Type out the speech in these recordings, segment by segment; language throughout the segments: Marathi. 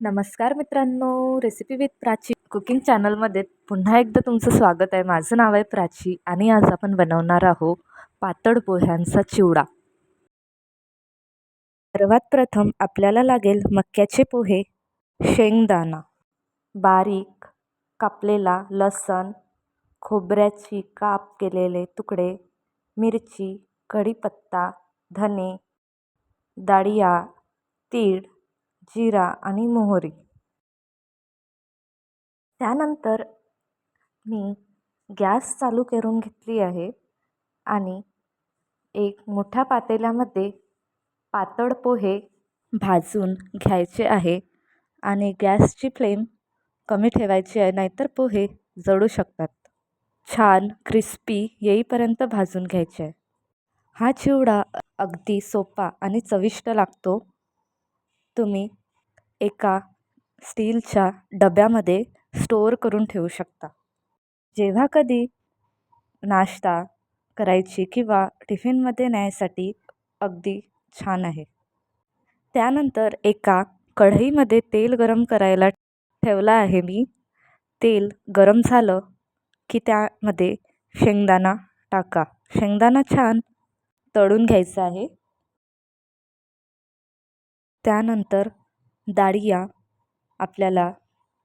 नमस्कार मित्रांनो. रेसिपी विथ प्राची कुकिंग चॅनलमध्ये पुन्हा एकदा तुमचं स्वागत आहे. माझं नाव आहे प्राची आणि आज आपण बनवणार आहोत पातळ पोह्यांचा चिवडा. सर्वात प्रथम आपल्याला लागेल मक्याचे पोहे शेंगदाणा बारीक कापलेला लसण खोबऱ्याची काप केलेले तुकडे मिरची कढीपत्ता धने डाळिया तीळ जिरा आणि मोहरी. त्यानंतर मी गॅस चालू करून घेतली आहे आणि एक मोठ्या पातेल्यामध्ये पातळ पोहे भाजून घ्यायचे आहे आणि गॅसची फ्लेम कमी ठेवायची आहे नाहीतर पोहे जळू शकतात. छान क्रिस्पी येईपर्यंत भाजून घ्यायचे आहे. हा चिवडा अगदी सोपा आणि चविष्ट लागतो. तुम्ही एका स्टीलच्या डब्यामध्ये स्टोअर करून ठेवू शकता. जेव्हा कधी नाश्ता करायची किंवा टिफिनमध्ये न्यायसाठी अगदी छान आहे. त्यानंतर एका कढईमध्ये तेल गरम करायला ठेवलं आहे मी. तेल गरम झालं की त्यामध्ये शेंगदाणा टाका. शेंगदाणा छान तळून घ्यायचा आहे. त्यानंतर डाळिया आपल्याला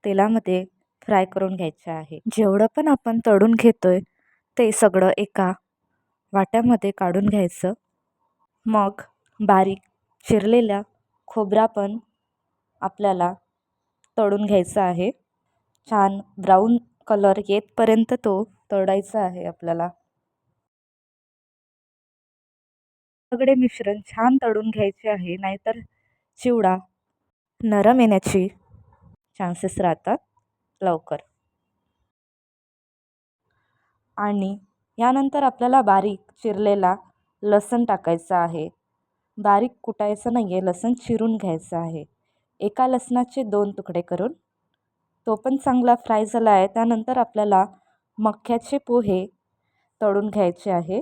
तेलामध्ये फ्राय करून घ्यायच्या आहे. जेवढं पण आपण तळून घेतो आहे ते सगळं एका वाट्यामध्ये काढून घ्यायचं. मग बारीक चिरलेल्या खोबरा पण आपल्याला तळून घ्यायचा आहे. छान ब्राऊन कलर येतपर्यंत तो तळायचा आहे आपल्याला. सगळे मिश्रण छान तळून घ्यायचे आहे नाहीतर चिवडा नरम येण्याची चान्सेस राहतात लवकर. आणि यानंतर आपल्याला बारीक चिरलेला लसण टाकायचा आहे. बारीक कुटायचं नाही आहे लसण चिरून घ्यायचं आहे. एका लसणाचे दोन तुकडे करून तो पण चांगला फ्राय झाला आहे. त्यानंतर आपल्याला मक्याचे पोहे तळून घ्यायचे आहे.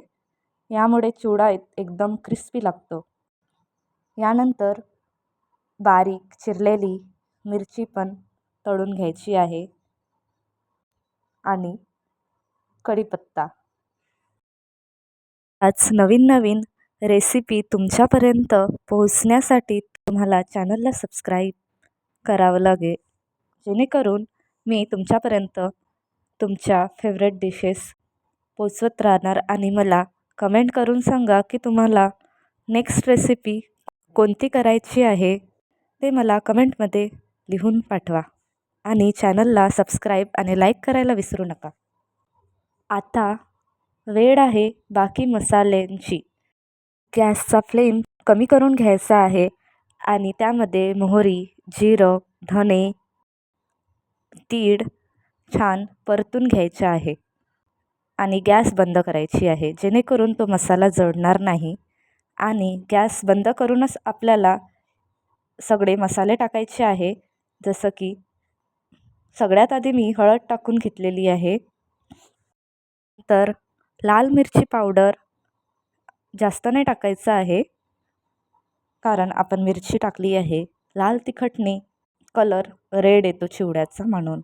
यामुळे चिवडा एकदम क्रिस्पी लागतो. यानंतर बारीक चिरलेली मिरची पण तळून घ्यायची आहे. आणि कढीपत्ता. आज नवीन नवीन रेसिपी तुमच्यापर्यंत पोहोचण्यासाठी तुम्हाला चॅनलला सबस्क्राईब करावं लागेल. जेणेकरून मी तुमच्यापर्यंत तुमच्या फेवरेट डिशेस पोचवत राहणार आणि मला कमेंट करून सांगा की तुम्हाला नेक्स्ट रेसिपी कोणती करायची आहे. ते मला कमेंटमध्ये लिहून पाठवा आणि चॅनलला सबस्क्राईब आणि लाईक करायला विसरू नका. आता वेळ आहे बाकी मसाल्यांची. गॅसचा फ्लेम कमी करून घ्यायचा आहे आणि त्यामध्ये मोहरी जिरं धने तीळ छान परतून घ्यायचे आहे आणि गॅस बंद करायची आहे जेणेकरून तो मसाला जळणार नाही आणि गॅस बंद करूनच आपल्याला सगळे मसाले टाकायचे आहे. जसं की सगळ्यात आधी मी हळद टाकून घेतलेली आहे. तर लाल मिरची पावडर जास्त नाही टाकायचं आहे. कारण आपण मिरची टाकली आहे. लाल तिखटने कलर रेड येतो चिवड्याचा म्हणून.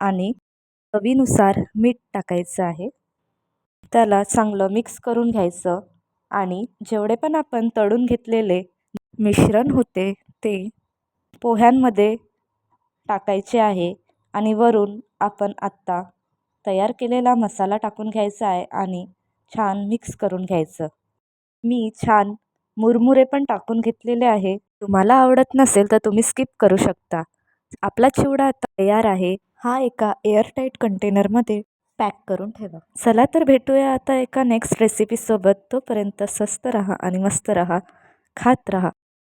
आणि चवीनुसार मीठ टाकायचं आहे. त्याला चांगलं मिक्स करून घ्यायचं. आणि जेवढे पण आपण तळून घेतलेले मिश्रण होते ते पोह्यांमध्ये टाकायचे आहे आणि वरून आपण आत्ता तयार केलेला मसाला टाकून घ्यायचा आहे आणि छान मिक्स करून घ्यायचं. मी छान मुरमुरे पण टाकून घेतलेले आहे. तुम्हाला आवडत नसेल तर तुम्ही स्किप करू शकता. आपला चिवडा आता तयार आहे. हा एका एअरटाईट कंटेनरमध्ये पॅक करून ठेवा. चला तर भेटूया आता एका नेक्स्ट रेसिपीसोबत तोपर्यंत स्वस्त रहा आणि मस्त रहा. खात रहा.